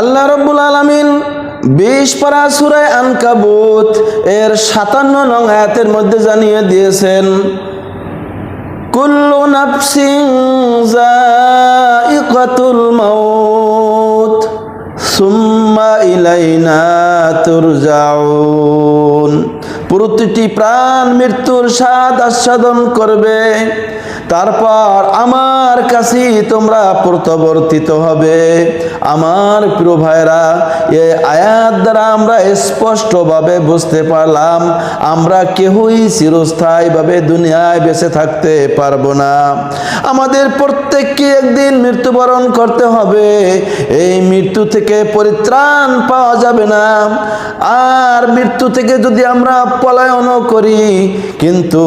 আল্লাহ রব্বুল আলমিন বিশ পারা সুরায় আনকাবুত এর সাতান্ন নং আয়াতের মধ্যে জানিয়ে দিয়েছেন, কুল্লু নাফসিং জাইকাতুল মাউত সুম্মা ইলাইনা তুরজাউন। প্রতিটি প্রাণ মৃত্যুর স্বাদ আস্বাদন করবে। তারপর আমার কাছে তোমরা প্রত্যাবর্তিত হবে। আমার প্রিয় ভাইরা এ আয়াত দ্বারা আমরা স্পষ্টভাবে বুঝতে পারলাম, আমরা কেউই চিরস্থায়ীভাবে দুনিয়ায় বেঁচে থাকতে পারব না। আমাদের প্রত্যেককে একদিন মৃত্যুবরণ করতে হবে। এই মৃত্যু থেকে পরিত্রাণ পাওয়া যাবে না। আর মৃত্যু থেকে যদি আমরা পলায়নও করি, কিন্তু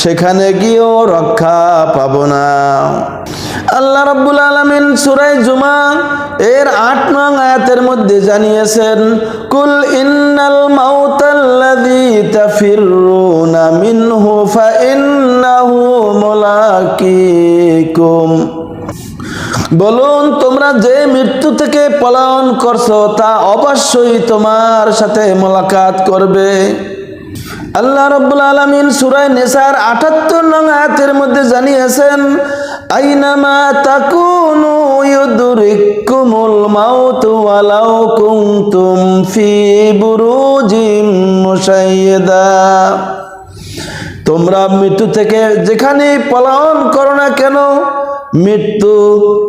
সেখানে গিয়েও রক্ষা পাব না। আল্লাহ রাব্বুল আলামিন সূরা জুমা এর 8 নং আয়াতের মধ্যে জানিয়েছেন, কুল ইন্নাল মাউতাল্লাযী তাফিরুনা মিনহু, ফাইন্নাহু মুলাকিকুম। বলুন, তোমরা যে মৃত্যু থেকে পলায়ন করছ, তা অবশ্যই তোমার সাথে মোলাকাত করবে। আল্লাহ রব্বুল আলমিন সুরাই নেসার আটাত্তর নং আয়াতের মধ্যে জানিয়েছেন, আইনামা তাকুনু ইউদরিকুমুল মাউত ওয়ালাউ কুনতুম ফি বুরুজিম মুশাইয়্যিদা তোমরা মৃত্যু থেকে যেখানে পলায়ন করো না কেন মৃত্যু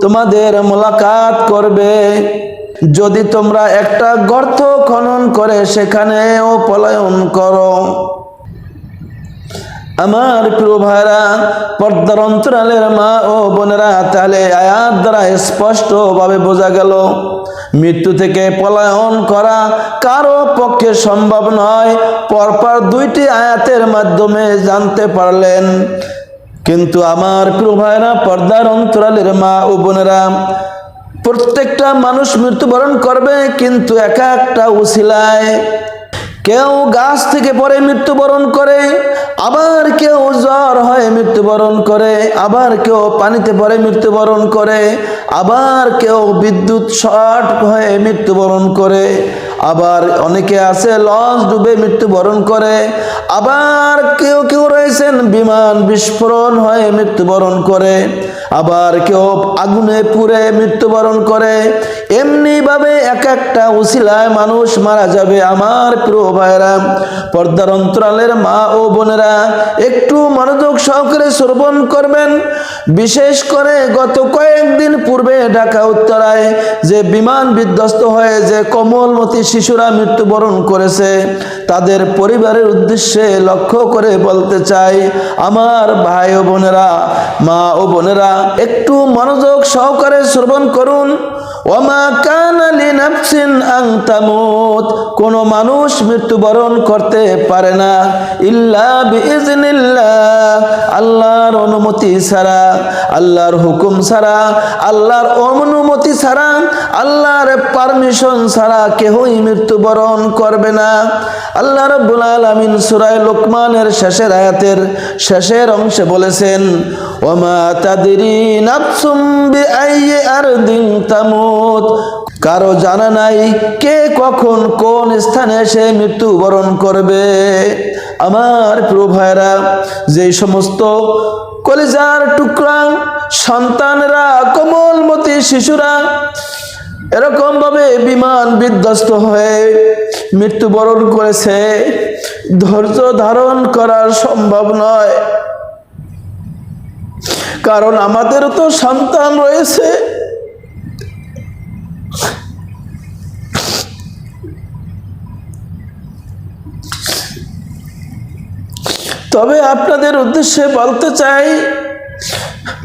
তোমাদের মোলাকাত করবে। যদি তোমরা একটা গর্ত খনন করে সেখানেও পলায়ন করো। আমার প্রিয় ভাইরা, পর্দার অন্তরালের মা ও বোনেরা, তাহলে আয়াত দ্বারা স্পষ্টভাবে বোঝা গেল, মৃত্যু থেকে পলায়ন করা কারও পক্ষে সম্ভব নয়। পরপর দুইটি আয়াতের মাধ্যমে জানতে পারলেন কিন্তু আমার প্রিয় ভাইরা, পর্দার অন্তরালের মা ও বোনেরা, প্রত্যেকটা মানুষ মৃত্যুবরণ করবে কিন্তু একা একটা উসিলায়। কেউ গাছ থেকে পরে মৃত্যুবরণ করে, আবার কেউ জ্বর হয়ে মৃত্যুবরণ করে, আবার কেউ পানিতে পরে মৃত্যুবরণ করে, আবার কেউ বিদ্যুৎ শর্ট হয়ে মৃত্যুবরণ করে। আবার অনেকে আছে লঞ্চ ডুবে মৃত্যুবরণ করে। আবার কেউ কেউ রয়েছেন, বিমান বিস্ফোরণ হয়ে মৃত্যুবরণ করে। আবার কেউ আগুনে পুড়ে মৃত্যুবরণ করে। এমনিভাবে এক একটা উসিলায় মানুষ মারা যাবে আমার প্রিয় ভাইরা পর্দার অন্তরালের মা ও বোনেরা, একটু মনোযোগ সহকারে শ্রবণ করবেন। বিশেষ করে গত কয়েকদিন পূর্বে ঢাকা উত্তরায় যে বিমান বিধ্বস্ত হয়ে যে কমলমতি শিশুরা মৃত্যুবরণ করেছে, তাদের পরিবারের উদ্দেশ্যে লক্ষ্য করে বলতে চাই, আমার ভাই ও বোনেরা, মা ও বোনেরা, একটু মনোযোগ সহকারে শ্রবণ করুন। ওমা কানালি নাফসিন আং তামুত, কোন মানুষ মৃত্যুবরণ করতে পারে না, ইল্লা বিইজনিল্লাহ আল্লাহর অনুমতি ছাড়া, আল্লাহর হুকুম ছাড়া, আল্লাহর অনুমতি ছাড়া, আল্লাহর পারমিশন ছাড়া কেহই মৃত্যুবরণ করবে না। আল্লাহ রাব্বুল আলামিন সূরা লোকমানের শেষের আয়াতের শেষের অংশে বলেছেন, ওমা তাদরি নাফসুম বিআইয়ি আরদিন তামুত। কারও জানা নাই কে কখন কোন স্থানে সে মৃত্যুবরণ করবে। আমার প্রিয় ভাইরা যে সমস্ত কলিজার টুকরা, সন্তানরা, কোমলমতি শিশুরা এরকম ভাবে বিমান বিধ্বস্ত হয়ে মৃত্যুবরণ করেছে। ধৈর্য ধারণ করার সম্ভব নয়। কারণ আমাদের তো সন্তান রয়েছে। তবে আপনাদের উদ্দেশ্যে বলতে চাই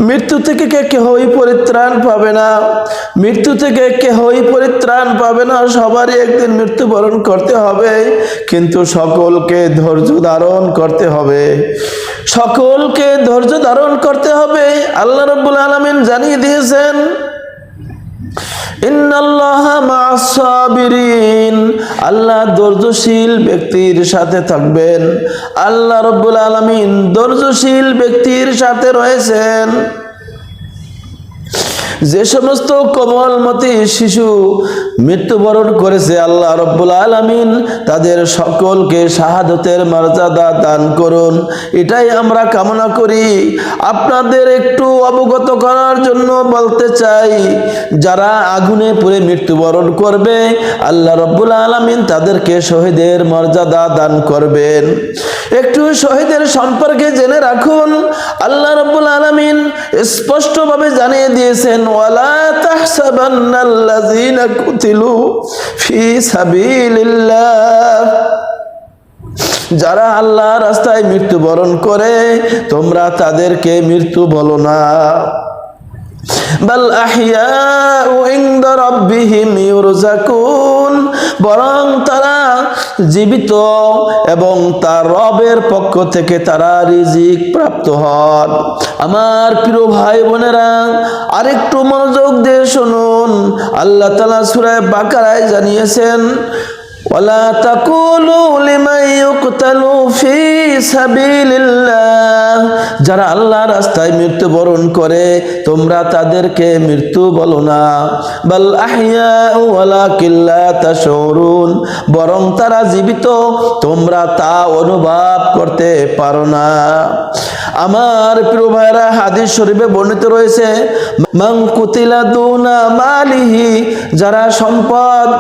মৃত্যু থেকে কে কেহই পরিত্রাণ পাবে না। মৃত্যু থেকে কেহই পরিত্রাণ পাবে না। সবারই একদিন মৃত্যুবরণ করতে হবে। কিন্তু সকলকে ধৈর্য ধারণ করতে হবে। সকলকে ধৈর্য ধারণ করতে হবে। আল্লাহ রব্বুল আলমিন জানিয়ে দিয়েছেন আল্লাহ ধৈর্যশীল ব্যক্তির সাথে থাকবেন। আল্লাহ রব্বুল আলমিন ধৈর্যশীল ব্যক্তির সাথে রয়েছেন। যে সমস্ত কোমলমতি শিশু মৃত্যুবরণ করেছে, আল্লাহ রব্বুল আলামিন তাদের সকলকে শাহাদতের মর্যাদা দান করুন। এটাই আমরা কামনা করি। আপনাদের একটু অবগত করার জন্য বলতে চাই, যারা আগুনে পুড়ে মৃত্যুবরণ করবে, আল্লাহ রব্বুল আলামিন তাদেরকে শহীদের মর্যাদা দান করবেন। একটু শহীদের সম্পর্কে জেনে রাখুন। আল্লাহ রব্বুল আলামিন স্পষ্টভাবে জানিয়ে দিয়েছেন ওয়ালা قتلوا في سبيل الله যারা আল্লাহ রাস্তায় মৃত্যুবরণ করে, তোমরা তাদেরকে মৃত্যু বলো না। বাল আহিয়াউ ইনদা রাব্বিহিম ইউরজাকুন। বরং তারা জীবিত এবং তার রবের পক্ষ থেকে তারা রিজিক প্রাপ্ত হন। আমার প্রিয় ভাই বোনেরা, আরেকটু মনোযোগ দিয়ে শুনুন। আল্লাহ তাআলা সূরা বাকারায় জানিয়েছেন ولا تقولوا لمن يقتل في سبيل الله যারা আল্লাহর রাস্তায় মৃত্যুবরণ করে তোমরা তাদেরকে মৃত্যু বলো না বাল আহইয়া ওয়ালাকিন লা তাশউরুন বরং তারা জীবিত তোমরা তা অনুভব করতে পারো না আমার প্রিয় ভাইরা হাদিস শরীফে বর্ণিত রয়েছে মান কুতিলা দুনা মালিহি যারা সম্পদ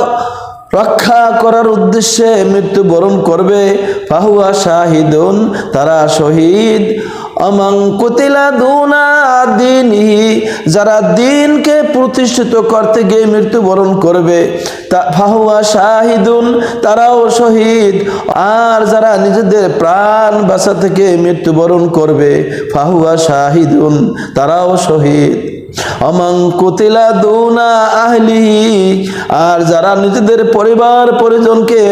রক্ষা করার উদ্দেশ্যে মৃত্যুবরণ করবে। ফাহুয়া শাহিদুন, তারা শহীদ। অমাং কুতিলা দুনা দিনহি, যারা দিনকে প্রতিষ্ঠিত করতে গিয়ে মৃত্যুবরণ করবে, তা ফাহুয়া শাহিদুন, তারাও শহীদ। আর যারা নিজেদের প্রাণ বাসা থেকে মৃত্যুবরণ করবে, ফাহুয়া শাহিদুন, তারাও শহীদ। অমাং কুতিলা দুনা আহলি আর যারা নিজেদের পরিবার পরিজনকে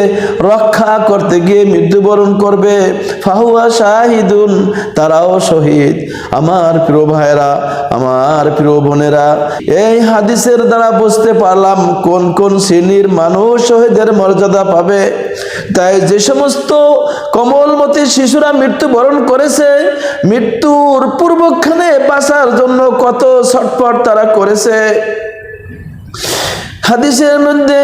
রক্ষা করতে গিয়ে মৃত্যুবরণ করবে, ফাহুয়া শাহিদুন, তারাও শহীদ। আমার প্রিয় ভাইরা আমার প্রিয় বোনেরা, এই হাদিসের দ্বারা বুঝতে পারলাম কোন কোন শ্রেণির মানুষ শহীদের মর্যাদা পাবে। তাই যে সমস্ত কমলমতি শিশুরা মৃত্যুবরণ করেছে, মৃত্যুর পূর্বক্ষণে বাঁচার জন্য কত ছটফট তারা করেছে। হাদিসের মধ্যে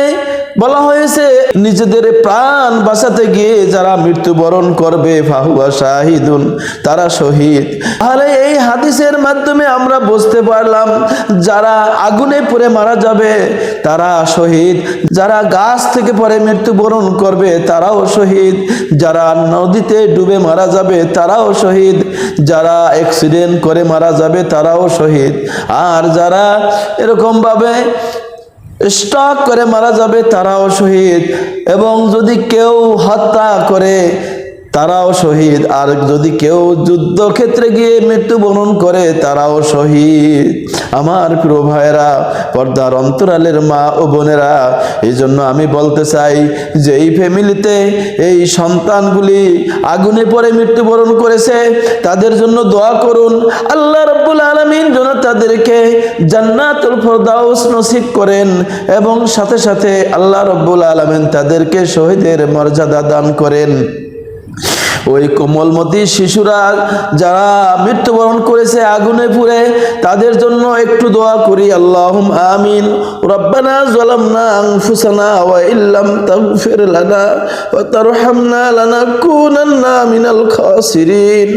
বলা হয়েছে নিজেদের প্রাণ বাঁচাতে গিয়ে যারা মৃত্যুবরণ করবে, ফাহুয়া শাহিদুন, তারা শহীদ। তাহলে এই হাদিসের মাধ্যমে আমরা বুঝতে পারলাম, যারা আগুনে পড়ে মারা যাবে, তারা শহীদ। যারা গাছ থেকে পরে মৃত্যুবরণ করবে, তারাও শহীদ। যারা নদীতে ডুবে মারা যাবে, তারাও শহীদ। যারা অ্যাক্সিডেন্ট করে মারা যাবে, তারাও শহীদ। আর যারা এরকমভাবে স্টক করে মারা যাবে তারাও শহীদ। এবং যদি কেউ হত্যা করে তারাও শহীদ। আর যদি কেউ যুদ্ধক্ষেত্রে গিয়ে মৃত্যুবরণ করে, তারাও শহীদ। আমার প্রিয় ভাইয়েরা, পর্দার অন্তরালের মা ও বোনেরা এই জন্য আমি বলতে চাই যে এই ফ্যামিলিতে এই সন্তানগুলি আগুনে পড়ে মৃত্যুবরণ করেছে, তাদের জন্য দোয়া করুন। আল্লাহ রব্বুল আলমিন যেন তাদেরকে জান্নাতুল ফেরদাউস নসিব করেন এবং সাথে সাথে আল্লাহ রব্বুল আলমিন তাদেরকে শহীদের মর্যাদা দান করেন। ওই কোমলমতি শিশুরা যারা মৃত্যুবরণ করেছে আগুনে পুড়ে, তাদের জন্য একটু দোয়া করি আল্লাহ আমিন। রব্বানা জলামনা আনফুসানা ওয়া ইল্লাম তাগফির লানা ওয়া তারহামনা লানাকুনান্না মিনাল খাসিরিন।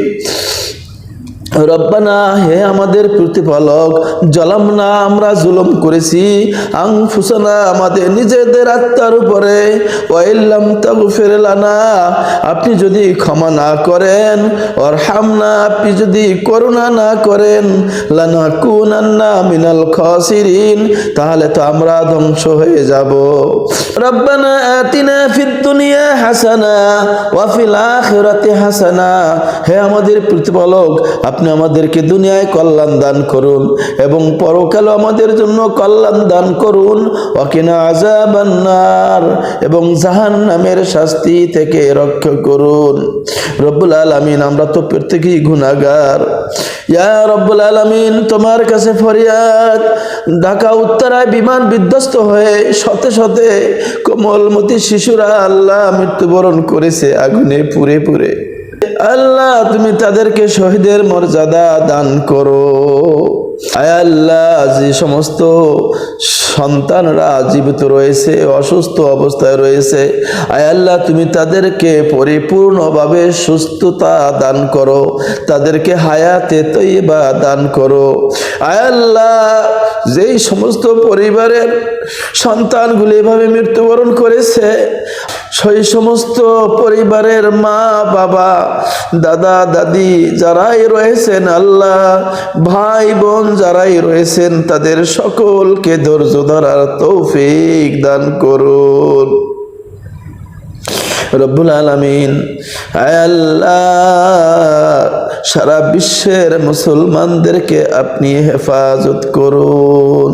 রব্বানা, হে আমাদের প্রতিপালক জলাম না আমরা জুলম করেছি। আং ফুসানা আমাদের নিজেদের আত্মার উপরে। ওয়াইল্লাম তাবু ফেরেলানা আপনি যদি ক্ষমা না করেন ওর হামনা আপনি যদি করুণা না করেন লানা কুনান্না মিনাল খসিরিন, তাহলে তো আমরা ধ্বংস হয়ে যাব। রব্বানা আতিনা ফিদ দুনিয়া হাসানা, ওয়া ফিল আখিরাতি হাসানা। হে আমাদের প্রতিপালক, আপনি আমাদেরকে দুনিয়ায় কল্যাণ দান করুন এবং পরকালে আমাদের জন্য কল্যাণ দান করুন। অকিনা আজাবান্নার এবং জাহান নামের শাস্তি থেকে রক্ষা করুন। রব্বুল আলামিন, আমরা তো প্রত্যেকেই গুণাগার ইয়া রব্বুল আলামিন, তোমার কাছে ফরিয়াদ। ঢাকা, উত্তরায় বিমান বিধ্বস্ত হয়ে শতে শতে কোমলমতি শিশুরা আল্লাহ মৃত্যুবরণ করেছে আগুনে পুড়ে পুড়ে। আল্লাহ, তুমি তাদেরকে শহীদের মর্যাদা দান করো। আল্লাহ, যে সমস্ত সন্তানরা জীবিত রয়েছে, অসুস্থ অবস্থায় রয়েছে আল্লাহ, তুমি তাদেরকে পরিপূর্ণভাবে সুস্থতা দান করো, তাদেরকে হায়াতে তৈবা দান করো। আয় আল্লাহ, যেই সমস্ত পরিবারের সন্তানগুলি এভাবে মৃত্যুবরণ করেছে সেই সমস্ত পরিবারের মা, বাবা, দাদা, দাদি যারাই রয়েছেন আল্লাহ, ভাই, বোন যারাই রয়েছেন, তাদের সকলকে ধৈর্য ধরার তৌফিক দান করুন। রব্বুল আলমিন আল্লাহ, সারা বিশ্বের মুসলমানদেরকে আপনি হেফাজত করুন।